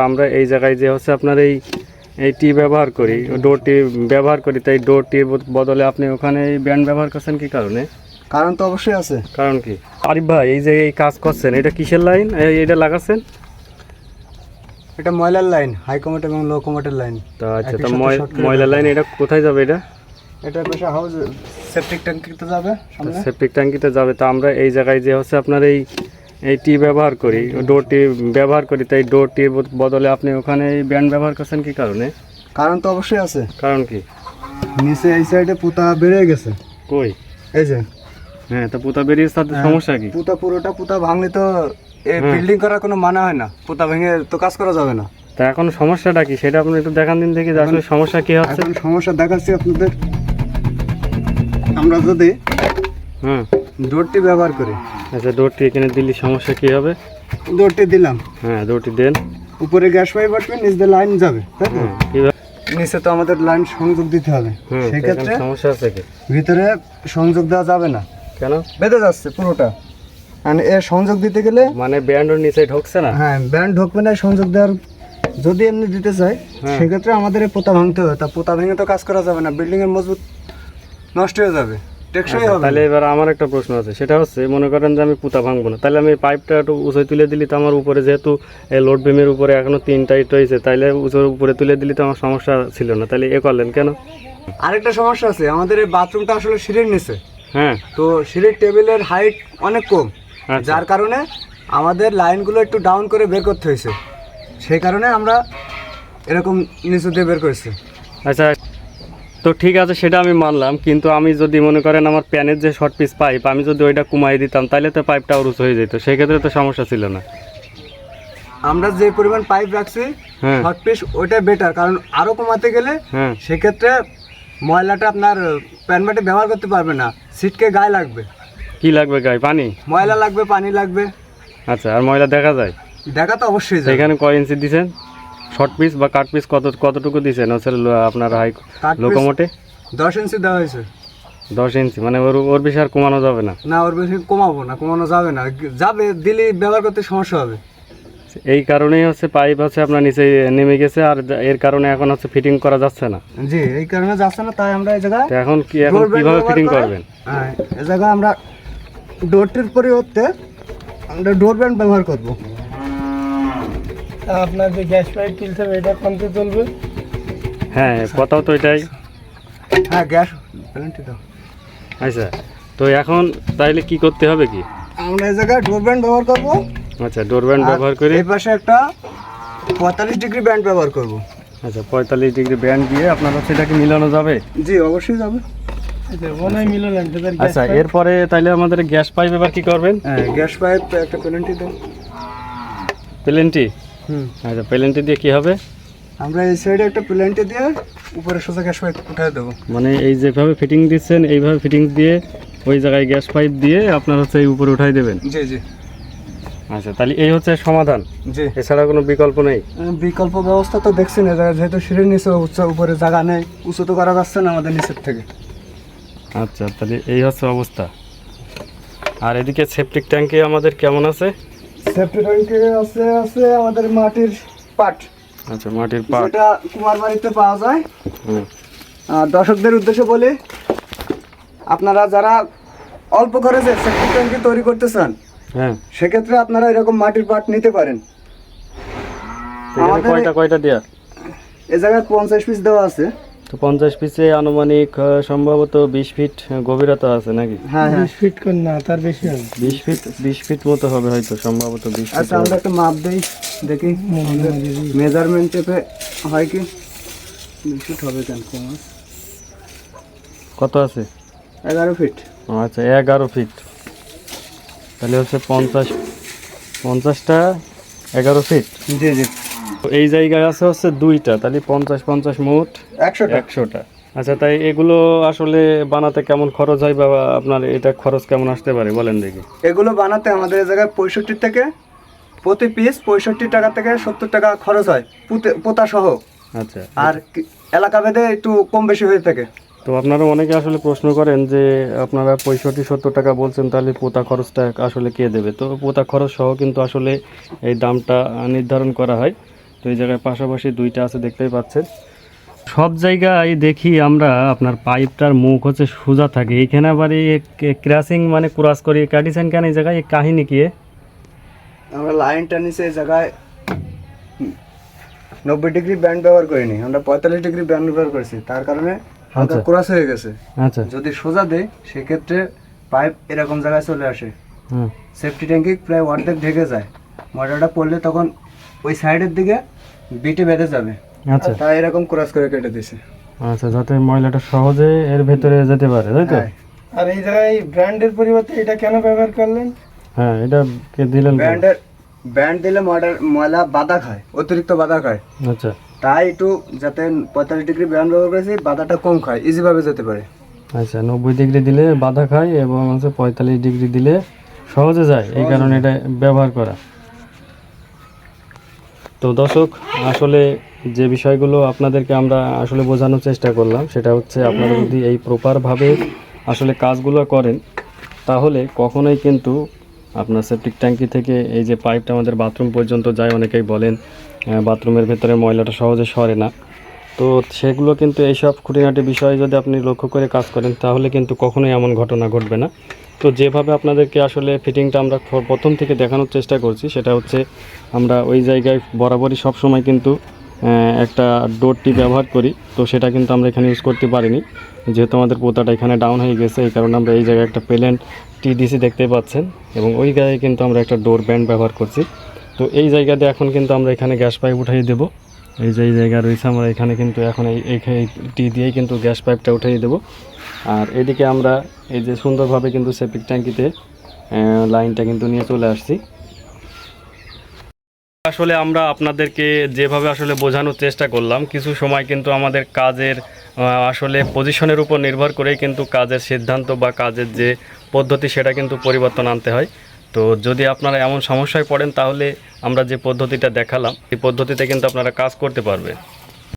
আমরা এই জায়গায় যে হচ্ছে আপনার এই এই টি ব্যবহার করি ডোরটি ব্যবহার করি তাই ডোর ডোরটির বদলে আপনি ওখানে এই ব্যান্ড ব্যবহার করছেন কি কারণে? কারণ তো অবশ্যই আছে। কারণ কি? আরিফ ভাই এই যে এই কাজ করছেন এটা কিসের লাইন? এটা লাগাচ্ছেন? এটা ময়লার লাইন হাই কমেট এবং লো কমেটের লাইন। তো আচ্ছা তো সাথে ময়- short করে ময়লা লাইন এটা কোথায় যাবে এটা? এটা পাশে হাউস সেপটিক ট্যাঙ্কিতে যাবে সামনে। সেপ্টিক ট্যাঙ্কিতে যাবে তো আমরা এই জায়গায় যে হচ্ছে আপনার এই এই টি ব্যবহার করি ডোরটি ব্যবহার করি তাই ডোরটির বদলে আপনি ওখানে এই ব্যান্ড ব্যবহার করছেন কি কারণে? কারণ তো অবশ্যই আছে। কারণ কি? নিচে এই সাইডে পুতা বেড়ে গেছে। কই? এই যে। হ্যাঁ তো পুতা বেরিয়ে তাতে হ্যাঁ। সমস্যা কি? পুতা পুরোটা পুতা ভাঙলে তো এই। বিল্ডিং করার কোনো মানে হয় না। পুতা ভেঙে তো কাজ করা যাবে না। তা এখন সমস্যাটা কি? সেটা আপনি একটু দেখান দিন দেখি আসলে সমস্যা কি হচ্ছে। এখন সমস্যা দেখাচ্ছি আপনাদের। আমরা যদি হুম ডোরটি ব্যবহার করি। আচ্ছা ডোরটি এখানে দিলে সমস্যা কি হবে? ডোরটি দিলাম। হ্যাঁ ডোরটি দেন। উপরে গ্যাস পাইপ আসবে নিচ দিয়ে লাইন যাবে তাই তো? নিচে তো আমাদের লাইন সংযোগ দিতে হবে। সেক্ষেত্রে সমস্যা আছে কি? ভিতরে সংযোগ দেওয়া যাবে না। কেন? বেঁধে যাচ্ছে পুরোটা। মানে এ সংযোগ দিতে গেলে মানে ব্যান্ডের নিচে ঢুকছে না? হ্যাঁ ব্যান্ড ঢুকবে না সংযোগ দেওয়ার যদি এমনি দিতে চাই হ্যাঁ। সেক্ষেত্রে আমাদের পোতা ভাঙতে হবে। তা পোতা ভেঙে তো কাজ করা যাবে না বিল্ডিং এর মজবুত নষ্ট হয়ে যাবে। টেকসই আচ্ছা, হবে। তাহলে এবার আমার একটা প্রশ্ন আছে। সেটা হচ্ছে মনে করেন যে আমি পুতা ভাঙবো না। তাহলে আমি পাইপটা একটু উঁচু তুলে দিলি তো আমার উপরে যেহেতু এই লোড বিমের উপরে এখনও তিনটা ইট রয়েছে তাইলে উঁচুর উপরে তুলে দিলি তো আমার সমস্যা ছিল না। তাহলে এ করলেন কেন? আরেকটা সমস্যা আছে আমাদের এই বাথরুমটা আসলে সিঁড়ির নিচে। হ্যাঁ। তো সিঁড়ির টেবিলের হাইট অনেক কম আচ্ছা। যার কারণে আমাদের লাইনগুলো একটু ডাউন করে বের করতে হয়েছে। সেই কারণে আমরা এরকম নিচু দিয়ে বের করেছি। আচ্ছা তো ঠিক আছে সেটা আমি মানলাম কিন্তু আমি যদি মনে করেন আমার প্যানের যে শর্ট পিস পাইপ আমি যদি ওইটা কমাই দিতাম তাহলে তো পাইপটা আরও উঁচু হয়ে যেত সেক্ষেত্রে তো সমস্যা ছিল না। আমরা যে পরিমাণ পাইপ রাখছি হ্যাঁ। হট পিস ওইটা বেটার কারণ আরও কমাতে গেলে হ্যাঁ। সেক্ষেত্রে ময়লাটা আপনার প্যান মাটি ব্যবহার করতে পারবে না সিটকে গায়ে লাগবে। কি লাগবে গায়ে? পানি? ময়লা লাগবে পানি লাগবে। আচ্ছা আর ময়লা দেখা যায়? দেখা তো অবশ্যই সেখানে কয় ইঞ্চি দিছেন? শর্ট পিস বা কাট পিস কত কতটুকু দিছেন? হচ্ছে আপনার হাই লোকোমোটে দশ ইঞ্চি দেওয়া হয়েছে। দশ ইঞ্চি মানে ওর ওর বেশি আর কমানো যাবে না? না ওর বেশি কমাবো না কমানো যাবে না। যাবে দিলে ব্যবহার করতে সমস্যা হবে। এই কারণেই হচ্ছে পাইপ হচ্ছে আপনার নিচে নেমে গেছে আর এর কারণে এখন হচ্ছে ফিটিং করা যাচ্ছে না। জি এই কারণে যাচ্ছে না তাই আমরা এই জায়গায় এখন কি এখন কীভাবে ফিটিং করবেন? হ্যাঁ এই জায়গায় আমরা ডোরটির পরিবর্তে আমরা ডোর ব্যান্ড ব্যবহার করব। আপনার যে গ্যাস পাইপ তুলতে হবে এটা কমতে চলবে হ্যাঁ কথাও তো এটাই। হ্যাঁ গ্যাস প্যালেন্টি দাও। আচ্ছা তো এখন তাইলে কি করতে হবে কি? আমরা এই জায়গায় ডোর ব্যান্ড ব্যবহার করব। আচ্ছা ডোর ব্যান্ড ব্যবহার করে এই পাশে একটা পঁয়তাল্লিশ ডিগ্রি ব্যান্ড ব্যবহার করব। আচ্ছা পঁয়তাল্লিশ ডিগ্রি ব্যান্ড দিয়ে আপনার এটাকে মিলানো যাবে? জি অবশ্যই যাবে। আচ্ছা আচ্ছা এরপরে তাইলে আমাদের গ্যাস পাইপ এবার কি করবেন? হ্যাঁ গ্যাস পাইপ একটা প্যালেন্টি দাও প্লেনটি হুম। আচ্ছা প্লেনটি দিয়ে কি হবে? আমরা এই সাইডে একটা প্যালেন্টি দিয়ে উপরে সোজা গ্যাস পাইপ উঠায় দেবো। মানে এই যেভাবে ফিটিং দিচ্ছেন এইভাবে ফিটিং দিয়ে ওই জায়গায় গ্যাস পাইপ দিয়ে আপনার হচ্ছে এই উপরে উঠাই দেবেন? জি জি। আচ্ছা তাহলে এই হচ্ছে সমাধান। জি। এছাড়া কোনো বিকল্প নেই? বিকল্প ব্যবস্থা তো দেখছি না যেহেতু সিঁড়ির নিচে উচ্চ উপরে জায়গা নেই উঁচু তো করা যাচ্ছে না আমাদের নিচের থেকে। আচ্ছা তাহলে এই হচ্ছে অবস্থা। আর এদিকে সেপটিক ট্যাঙ্কে আমাদের কেমন আছে? সেফটি ট্যাঙ্কে আছে আছে আমাদের মাটির পাট। আচ্ছা মাটির পাট। কুমার বাড়িতে পাওয়া যায়। আর দর্শকদের উদ্দেশ্যে বলি আপনারা যারা অল্প খরচে সেফটি ট্যাঙ্কি তৈরি করতে চান হ্যাঁ। সেক্ষেত্রে আপনারা এরকম মাটির পাট নিতে পারেন। আমাদের- কয়টা কয়টা দেয়া? এ জায়গায় পঞ্চাশ পিস দেওয়া আছে। তো পঞ্চাশ পিসে আনুমানিক সম্ভবত বিশ ফিট গভীরতা আছে নাকি? হ্যাঁ হ্যাঁ। বিশ ফিট কর না তার বেশি হবে। বিশ ফিট বিশ ফিট মতো হবে হয়তো সম্ভবত বিশ ফিট আচ্ছা আমরা একটা মাপ দিই দেখি। মেজারমেন্ট টেপে হয় কি? বিশ ফিট হবে কেন? কত আছে? এগারো ফিট আচ্ছা এগারো ফিট তাহলে হচ্ছে পঞ্চাশ পঞ্চাশটা এগারো ফিট জি জি। তো এই জায়গায় আছে হচ্ছে দুইটা তাহলে পঞ্চাশ পঞ্চাশ মোট একশো একশোটা। আচ্ছা তাই এগুলো আসলে বানাতে কেমন খরচ হয় বা আপনার এটা খরচ কেমন আসতে পারে বলেন দেখি। এগুলো বানাতে আমাদের এই জায়গায় পঁয়ষট্টি থেকে প্রতি পিস পঁয়ষট্টি টাকা থেকে সত্তর টাকা খরচ হয় পুঁতে পোতা সহ। আচ্ছা। আর এলাকা ভেদে একটু কম বেশি হয়ে থাকে। তো আপনারা অনেকে আসলে প্রশ্ন করেন যে আপনারা পঁয়ষট্টি সত্তর টাকা বলছেন তাহলে পোতা খরচটা আসলে কে দেবে? তো পোতা খরচ সহ কিন্তু আসলে এই দামটা নির্ধারণ করা হয়। তো এই জায়গায় পাশাপাশি দুইটা আছে দেখতেই পাচ্ছেন। সব জায়গায় দেখি আমরা আপনার পাইপটার মুখ হচ্ছে সোজা থাকে। এইখানে আবার এই ক্রাসিং মানে ক্রাস করি। কাটিছেন কেন এই জায়গায়? কাহিনী কি? আমরা লাইনটা নিচে এই জায়গায় নব্বই ডিগ্রি ব্যান্ড ব্যবহার করিনি। আমরা পঁয়তাল্লিশ ডিগ্রি ব্যান্ড ব্যবহার করেছি। তার কারণে হালকা আচ্ছা। ক্রস হয়ে গেছে। আচ্ছা। যদি সোজা দেয় সেক্ষেত্রে পাইপ এরকম জায়গায় চলে আসে। হুম। সেফটি ট্যাঙ্কি প্রায় অর্ধেক ঢেকে যায়। মোটরটা পড়লে তখন ওই সাইডের দিকে বিটে বেঁধে যাবে। আচ্ছা। তাই এরকম ক্রস করে কেটে দিছে। আচ্ছা যাতে ময়লাটা সহজে এর ভেতরে যেতে পারে তাই তো? হ্যাঁ। আর এই জায়গায় ব্র্যান্ডের পরিবর্তে এটা কেন ব্যবহার করলেন? হ্যাঁ এটা কে দিলেন কেন? ব্যান্ডের ব্যান্ড দিলে ময়লা ময়লা বাধা খায় অতিরিক্ত বাধা খায়। আচ্ছা। তাই একটু যাতে পঁয়তাল্লিশ ডিগ্রি ব্যান্ড ব্যবহার করেছি বাধাটা কম খায় ইজিভাবে যেতে পারে। আচ্ছা নব্বই ডিগ্রি দিলে বাধা খায় এবং হচ্ছে পঁয়তাল্লিশ ডিগ্রি দিলে সহজে যায় এই কারণে এটা ব্যবহার করা। তো দর্শক আসলে যে বিষয়গুলো আপনাদেরকে আমরা আসলে বোঝানোর চেষ্টা করলাম, সেটা হচ্ছে আপনারা যদি এই প্রপারভাবে আসলে কাজগুলো করেন, তাহলে কখনোই কিন্তু আপনার সেপটিক ট্যাঙ্কি থেকে এই যে পাইপটা আমাদের বাথরুম পর্যন্ত যায়, অনেকেই বলেন বাথরুমের ভেতরে ময়লাটা সহজে সরে না। তো সেগুলো কিন্তু এইসব খুঁটিনাটি বিষয়ে যদি আপনি লক্ষ্য করে কাজ করেন, তাহলে কিন্তু কখনোই এমন ঘটনা ঘটবে না। তো যেভাবে আপনাদেরকে আসলে ফিটিংটা আমরা প্রথম থেকে দেখানোর চেষ্টা করছি, সেটা হচ্ছে আমরা ওই জায়গায় বরাবরই সব সময় কিন্তু একটা ডোরটি ব্যবহার করি, তো সেটা কিন্তু আমরা এখানে ইউজ করতে পারিনি। যেহেতু আমাদের পোতাটা এখানে ডাউন হয়ে গেছে, এই কারণে আমরা এই জায়গায় একটা প্লেন টিডিসি দেখতে পাচ্ছেন এবং ওই গায়ে কিন্তু আমরা একটা ডোর ব্যান্ড ব্যবহার করছি। তো এই জায়গাতে এখন কিন্তু আমরা এখানে গ্যাস পাইপ উঠাই দেবো। এই যে এই জায়গা রয়েছে আমরা এখানে কিন্তু এখন এই টি দিয়েই কিন্তু গ্যাস পাইপটা উঠিয়ে দেবো। আর এদিকে আমরা এই যে সুন্দরভাবে কিন্তু সেপিক ট্যাঙ্কিতে লাইনটা কিন্তু নিয়ে চলে আসছি। আসলে আমরা আপনাদেরকে যেভাবে আসলে বোঝানোর চেষ্টা করলাম, কিছু সময় কিন্তু আমাদের কাজের আসলে পজিশনের উপর নির্ভর করেই কিন্তু কাজের সিদ্ধান্ত বা কাজের যে পদ্ধতি, সেটা কিন্তু পরিবর্তন আনতে হয়। তো যদি আপনারা এমন সমস্যায় পড়েন, তাহলে আমরা যে পদ্ধতিটা দেখালাম, এই পদ্ধতিতে কিন্তু আপনারা কাজ করতে পারবেন